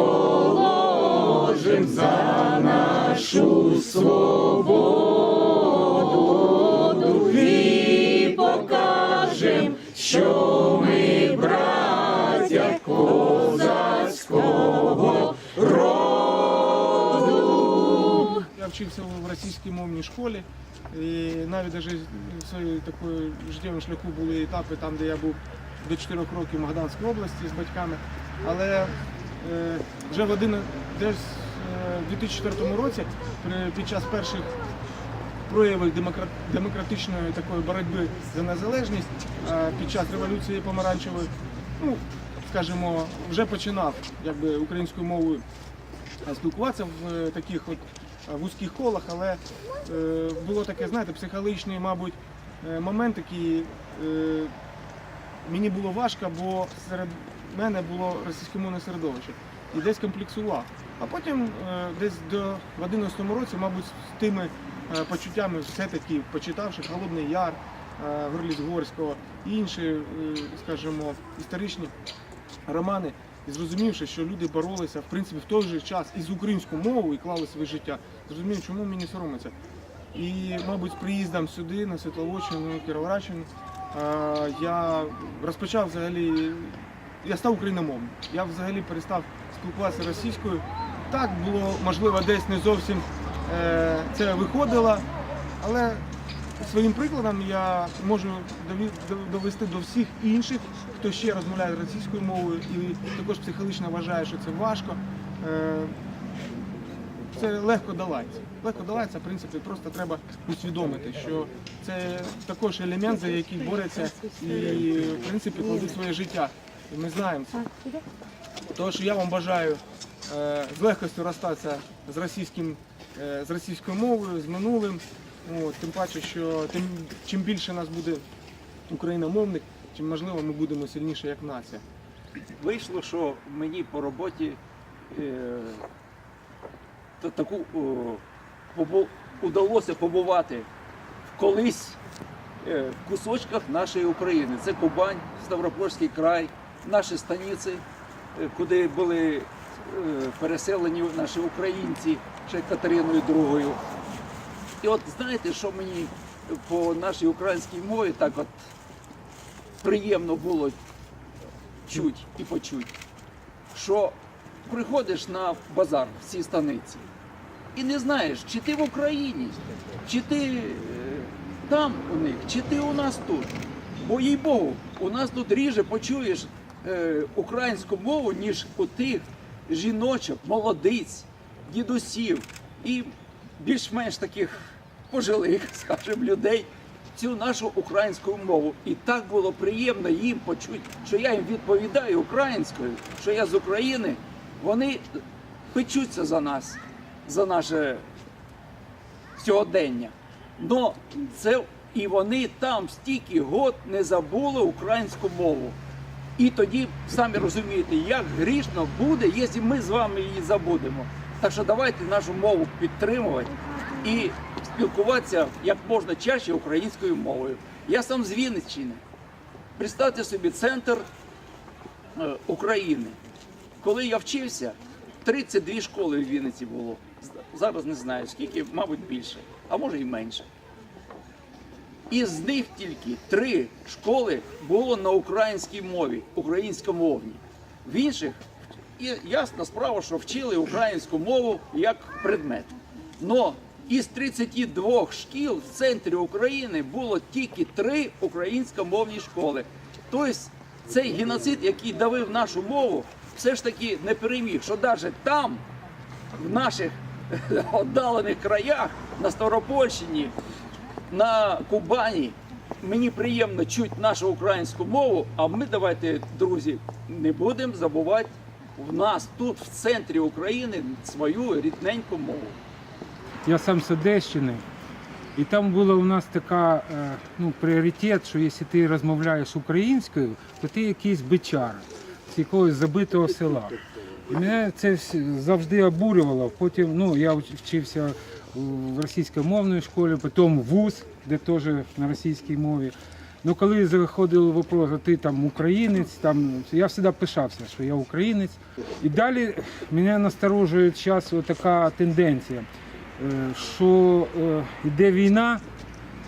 положим за нашу свободу і покажем, що ми браття козацького роду. Я вчився в російській мовній школі. І навіть навіть в своїй такої життєвому шляху були етапи там, де я був до 4 років в Магаданській області з батьками. Але вже в один десь е, в 2004 році, під час перших проявів демократичної такої боротьби за незалежність, е, під час революції помаранчевої, ну, скажімо, вже починав якби, українською мовою е, спілкуватися в е, таких от е, вузьких колах, але е, було таке, знаєте, психологічний, мабуть, е, момент, який е, мені було важко, бо серед мене було російськомовне середовище і десь комплексував. А потім е, десь до в 11 році, мабуть, з тими е, почуттями все-таки почитавши Холодний Яр, е, і інші, скажімо, історичні романи, і зрозумівши, що люди боролися в принципі в той же час і з українською мовою і клали своє життя, зрозумів, чому мені соромиться. І, мабуть, з приїздом сюди, на Світловодщину, Кіровоградщину, я розпочав взагалі, я став україномовним. Я взагалі перестав спілкуватися російською. Так було, можливо, десь не зовсім е, це виходило, але своїм прикладом я можу довести до всіх інших, хто ще розмовляє російською мовою і також психологічно вважає, що це важко. Е, Це легко долається. Легко долається, в принципі, просто треба усвідомити, що це також елемент, за який борються і в принципі кладуть своє життя. І ми знаємо це. Тому що я вам бажаю е, з легкістю розстатися з російським, е, з російською мовою, з минулим. От, тим паче, що тим, чим більше нас буде україномовних, тим можливо ми будемо сильніше як нація. Вийшло, що мені по роботі е, та- таку о, побу- удалося побувати колись е, в кусочках нашої України. Це Кубань, Ставропольський край, наші станиці, е, куди були е, переселені наші українці ще Катериною II. І от знаєте, що мені по нашій українській мові так от приємно було чуть і почуть, що приходиш на базар в цій станиці і не знаєш, чи ти в Україні, чи ти е, там у них, чи ти у нас тут. Бо їй Богу, у нас тут ріже почуєш українську мову, ніж у тих жіночок, молодиць, дідусів і більш-менш таких пожилих, скажімо, людей цю нашу українську мову. І так було приємно їм почути, що я їм відповідаю українською, що я з України. Вони печуться за нас, за наше сьогодення. Но це і вони там стільки год не забули українську мову. І тоді самі розумієте, як грішно буде, якщо ми з вами її забудемо. Так що давайте нашу мову підтримувати і спілкуватися як можна чаще українською мовою. Я сам з Вінниччини. Представте собі центр е, України. Коли я вчився, 32 школи в Вінниці було. зараз не знаю скільки, мабуть, більше, а може і менше. Із них тільки три школи було на українській мові, українськомовні. В інших і ясна справа, що вчили українську мову як предмет. Но із 32 шкіл в центрі України було тільки три українськомовні школи. Тобто цей геноцид, який давив нашу мову, все ж таки не переміг, що навіть там, в наших віддалених краях, на Ставропольщині, на Кубані. Мені приємно чути нашу українську мову, а ми давайте, друзі, не будемо забувати в нас тут, в центрі України, свою рідненьку мову. Я сам з Одещини, і там була у нас така е, ну, пріоритет, що якщо ти розмовляєш українською, то ти якийсь бичара з якогось забитого села. І мене це завжди обурювало. Потім ну, я вчився в російськомовній школі, потім ВУЗ, де теж на російській мові. Ну, коли заходив вопрос, а ти там українець, там, я завжди пишався, що я українець. І далі мене насторожує зараз така тенденція, е, що е, йде війна,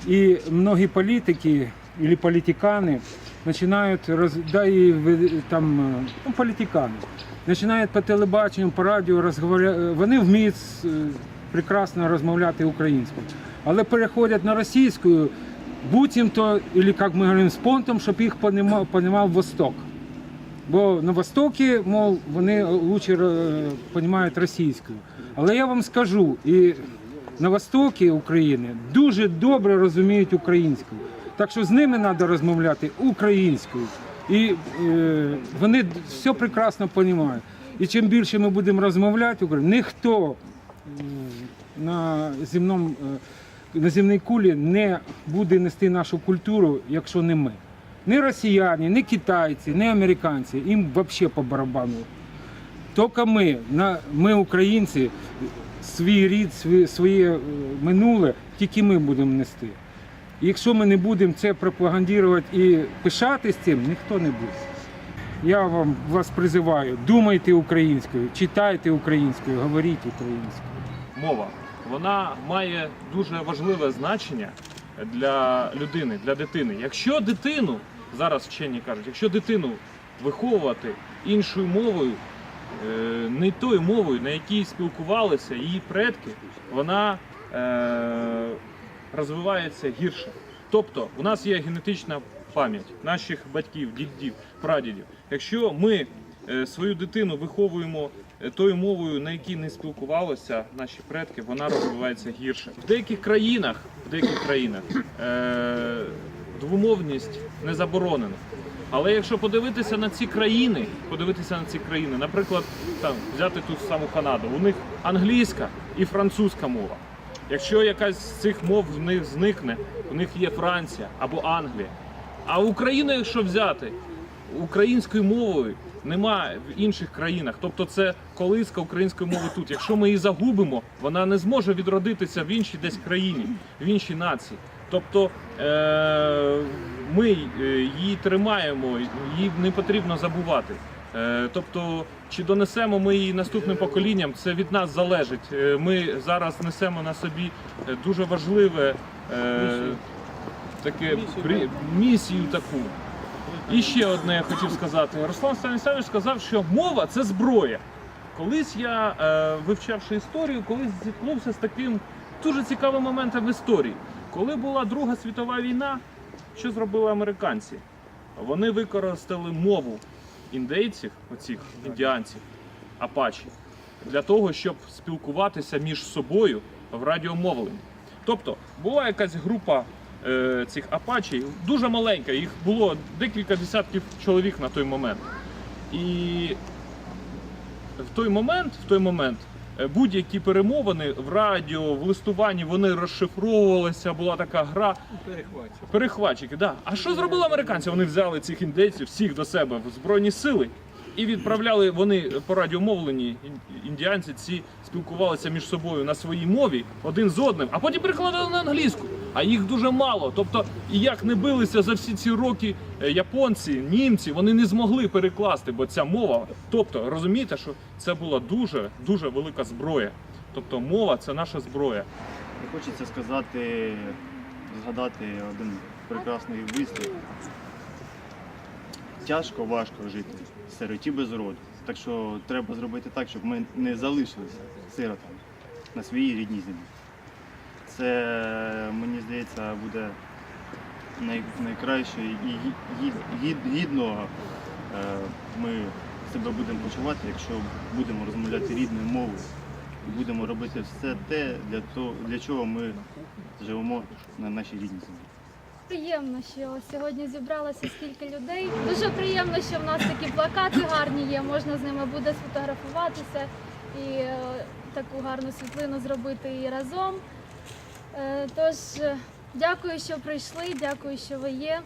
і многі політики або політикани починають роз... да, і там, е, ну, політикани, починають по телебаченню, по радіо розговоря... Вони вміють прекрасно розмовляти українською, але переходять на російську, буцімто, або, як ми говоримо, з понтом, щоб їх понімав, понімав Восток. Бо на Востокі, мов, вони лучше розуміють російською. Але я вам скажу, і на Востокі України дуже добре розуміють українську. Так що з ними треба розмовляти українською. І е, вони все прекрасно розуміють. І чим більше ми будемо розмовляти ніхто на земному е, на земній кулі не буде нести нашу культуру, якщо не ми. Не росіяни, не китайці, не американці. Їм взагалі по барабану. Тільки ми, ми українці, свій рід, своє е, минуле, тільки ми будемо нести. Якщо ми не будемо це пропагандувати і пишатись цим, ніхто не буде. Я вам вас призиваю, думайте українською, читайте українською, говоріть українською. мова вона має дуже важливе значення для людини, для дитини. Якщо дитину, зараз вчені кажуть, якщо дитину виховувати іншою мовою, е, не тою мовою, на якій спілкувалися її предки, вона е, розвивається гірше. Тобто, у нас є генетична пам'ять наших батьків, дідів, прадідів. Якщо ми е, свою дитину виховуємо тою мовою, на якій не спілкувалися наші предки, вона розвивається гірше. В деяких країнах, в деяких країнах е, двомовність не заборонена. Але якщо подивитися на ці країни, подивитися на ці країни, наприклад, там взяти ту саму Канаду, у них англійська і французька мова. Якщо якась з цих мов в них зникне, у них є Франція або Англія. А Україну, якщо взяти, української мови нема в інших країнах. Тобто це колиска української мови тут. Якщо ми її загубимо, вона не зможе відродитися в іншій десь країні, в іншій нації. Тобто е- ми е, її тримаємо, її не потрібно забувати. Е, Тобто, чи донесемо ми її наступним поколінням, це від нас залежить. Ми зараз несемо на собі дуже важливе таке місію таку. І ще одне я хотів сказати. Руслан Станіславович сказав, що мова це зброя. Колись я, е, вивчавши історію, колись зіткнувся з таким дуже цікавим моментом в історії. Коли була Друга світова війна, що зробили американці? Вони використали мову індейців, оцих індіанців, апачі, для того, щоб спілкуватися між собою в радіомовленні. Тобто була якась група цих апачей, дуже маленька, їх було декілька десятків чоловік на той момент. І в той момент, в той момент е, будь-які перемовини в радіо, в листуванні вони розшифровувалися, була така гра. Перехватчик. Перехватчики, да. А що зробили американці? Вони взяли цих індейців всіх до себе в збройні сили і відправляли вони по радіомовленні ін- індіанці ці спілкувалися між собою на своїй мові один з одним, а потім перекладали на англійську. А їх дуже мало. Тобто, і як не билися за всі ці роки е, японці, німці, вони не змогли перекласти, бо ця мова. Тобто, розумієте, що це була дуже дуже велика зброя Тобто мова це наша зброя. Хочеться сказати, згадати один прекрасний вислів. Тяжко, важко жити сироті без роду. Так що треба зробити так, щоб ми не залишилися сиротами на своїй рідній землі. Це, мені здається, буде най, найкраще і гі- гі- гід- гідно е, ми себе будемо почувати, якщо будемо розмовляти рідною мовою і будемо робити все те, для, того, для чого ми живемо на нашій рідній землі. Приємно, що сьогодні зібралося скільки людей. Дуже приємно, що в нас такі плакати гарні є. Можна з ними буде сфотографуватися і е, таку гарну світлину зробити і разом. Е, Тож, е, дякую, що прийшли, дякую, що ви є.